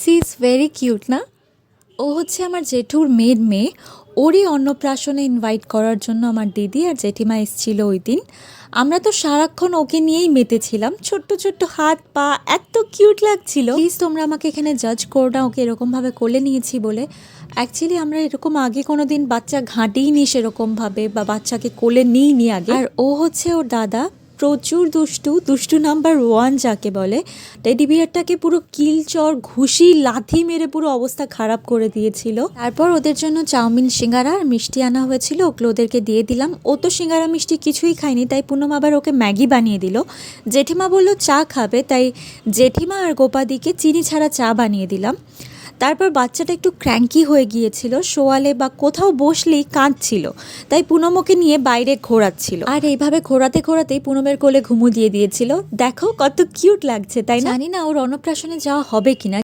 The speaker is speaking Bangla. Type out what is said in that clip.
সি ইজ ভেরি কিউট, না? ও হচ্ছে আমার জেঠুর মেয়ের মেয়ে। ওরই অন্নপ্রাশনে ইনভাইট করার জন্য আমার দিদি আর জেঠিমা এসেছিল ওই দিন। আমরা তো সারাক্ষণ ওকে নিয়েই মেতেছিলাম। ছোট্ট ছোট্ট হাত, পা, এত কিউট লাগছিল। প্লিজ তোমরা আমাকে এখানে জাজ করো না, ওকে এরকমভাবে কোলে নিয়েছি বলে। অ্যাকচুয়ালি আমরা এরকম আগে কোনো দিন বাচ্চা ঘাঁটিনি সেরকমভাবে বা বাচ্চাকে কোলে নিইনি আগে। আর ও হচ্ছে ওর দাদা। প্রচুর দুষ্টু দুষ্টু নাম্বার ওয়ান যাকে বলে, টেডি বিয়ারটাকে পুরো কিলচর ঘুষি, লাথি মেরে পুরো অবস্থা খারাপ করে দিয়েছিল। তারপর ওদের জন্য চাউমিন, সিঙ্গারা আর মিষ্টি আনা হয়েছিল। ওগুলো ওদেরকে দিয়ে দিলাম। ও তো সিঙ্গারা, মিষ্টি কিছুই খায়নি, তাই পুনম আবার ওকে ম্যাগি বানিয়ে দিল। জেঠিমা বলল, চা খাবে। তাই জেঠিমা আর গোপাদিকে চিনি ছাড়া চা বানিয়ে দিলাম। তারপর বাচ্চাটা একটু ক্র্যাঙ্কি হয়ে গিয়েছিল, শোয়ালে বা কোথাও বসলেই কাঁদছিল, তাই পুনমকে নিয়ে বাইরে ঘোরাচ্ছিল। আর এইভাবে ঘোরাতে ঘোরাতেই পুনমের কোলে ঘুমু দিয়ে দিয়েছিল। দেখো কত কিউট লাগছে, তাই জানি না ওর অন্নপ্রাশনে যাওয়া হবে কিনা।